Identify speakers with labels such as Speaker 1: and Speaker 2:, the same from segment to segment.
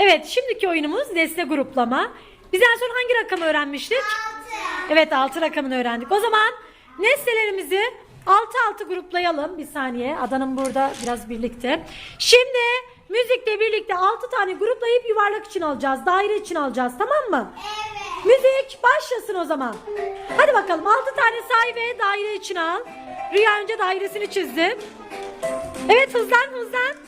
Speaker 1: Evet şimdiki oyunumuz nesne gruplama. Biz en son hangi rakamı öğrenmiştik? Evet 6 rakamını öğrendik. O zaman nesnelerimizi 6 6 gruplayalım. Bir saniye. Adanım burada biraz birlikte. Şimdi müzikle birlikte 6 tane gruplayıp yuvarlak için alacağız. Daire için alacağız. Tamam mı?
Speaker 2: Evet.
Speaker 1: Müzik başlasın o zaman. Hadi bakalım 6 tane say ve daire için al. Rüya önce dairesini çizdi. Evet hızlan hızlan.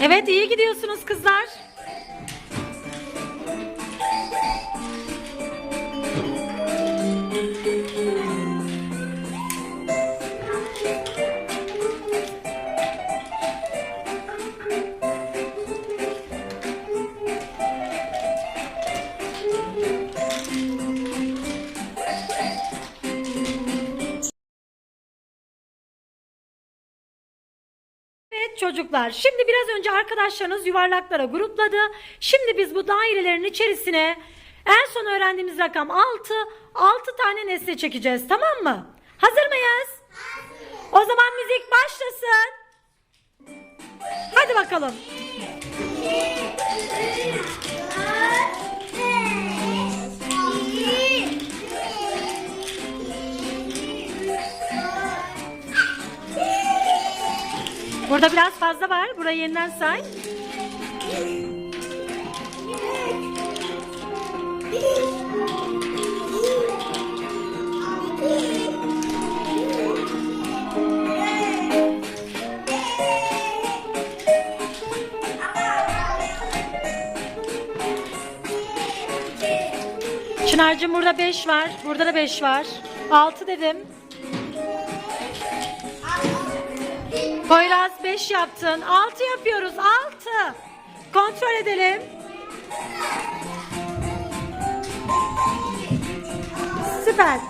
Speaker 1: Evet iyi gidiyorsunuz kızlar. Evet çocuklar şimdi biraz önce arkadaşlarınız yuvarlaklara grupladı. Şimdi biz bu dairelerin içerisine en son öğrendiğimiz rakam 6, 6 tane nesne çekeceğiz tamam mı? Hazır mıyız? O zaman müzik başlasın. Hadi bakalım. Burada biraz fazla var. Burayı yeniden say. Çınar'cığım burada 5 var. Burada da 5 var. 6 dedim. Poyraz 5 yaptın. 6 yapıyoruz. 6. Kontrol edelim. Süper.